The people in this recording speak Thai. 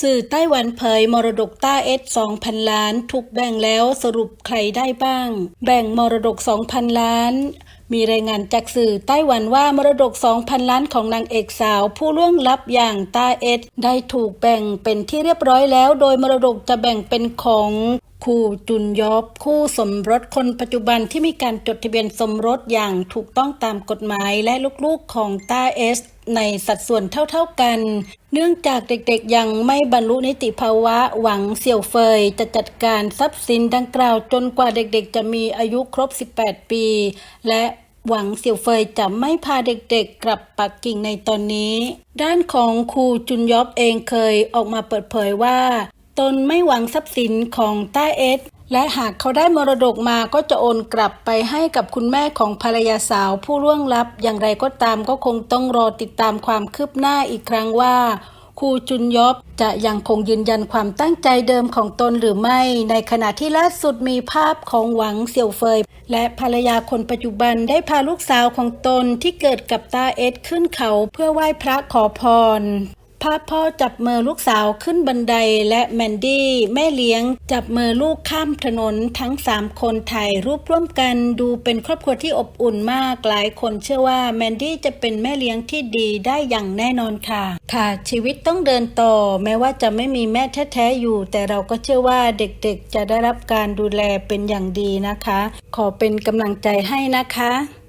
สื่อไต้หวันเผยมรดกต้าเอส2,000 ล้าน ถูกแบ่งแล้วสรุปใครได้บ้าง แบ่งมรดก 2,000 ล้าน มีรายงานจากสื่อไต้หวันว่ามรดก 2,000 ล้านของนางเอกสาว ผู้ล่วงลับอย่างต้าเอสได้ถูกแบ่งเป็นที่เรียบร้อยแล้ว โดยมรดกจะแบ่งเป็นของ คู่จุนยอบคู่สมรสคนปัจจุบันที่มีการจดทะเบียนสมรสอย่างถูกต้องตามกฎหมายและลูกๆของต้าเอสในสัดส่วนเท่าๆกัน เนื่องจากเด็กๆยังไม่บรรลุนิติภาวะหวังเสี่ยวเฟยจะจัดการทรัพย์สินดังกล่าวจนกว่าเด็กๆ จะมีอายุครบ 18 ปี และหวังเสี่ยวเฟยจะไม่พาเด็กๆ กลับปักกิ่งในตอนนี้ ด้านของครูจุนยอบเองเคยออกมาเปิดเผยว่า ตนไม่หวังทรัพย์สินของต้าเอสและหากเขาได้มรดกมาก็จะโอนกลับไปให้กับคุณแม่ของภรรยาสาวผู้ล่วงลับ อย่างไรก็ตามก็คงต้องรอติดตามความคืบหน้าอีกครั้งว่าครูจุนยอบจะยังคงยืนยันความตั้งใจเดิมของตนหรือไม่ ในขณะที่ล่าสุดมีภาพของหวังเสี่ยวเฟย และภรรยาคนปัจจุบันได้พาลูกสาวของตนที่เกิดกับตาเอสขึ้นเขาเพื่อไหว้พระขอพร ภาพพ่อจับมือลูกสาวขึ้นบันไดและแมนดี้แม่เลี้ยง จับมือลูกข้ามถนนทั้ง 3 คนถ่ายรูปร่วมกันดูเป็นครอบครัวที่อบอุ่นมากหลายคนเชื่อว่าแมนดี้จะเป็นแม่เลี้ยงที่ดีได้อย่างแน่นอนค่ะ ค่ะ ชีวิตต้องเดินต่อ แม้ว่าจะไม่มีแม่แท้ๆอยู่ แต่เราก็เชื่อว่าเด็กๆจะได้รับการดูแลเป็นอย่างดีนะคะ ขอเป็นกำลังใจให้นะคะ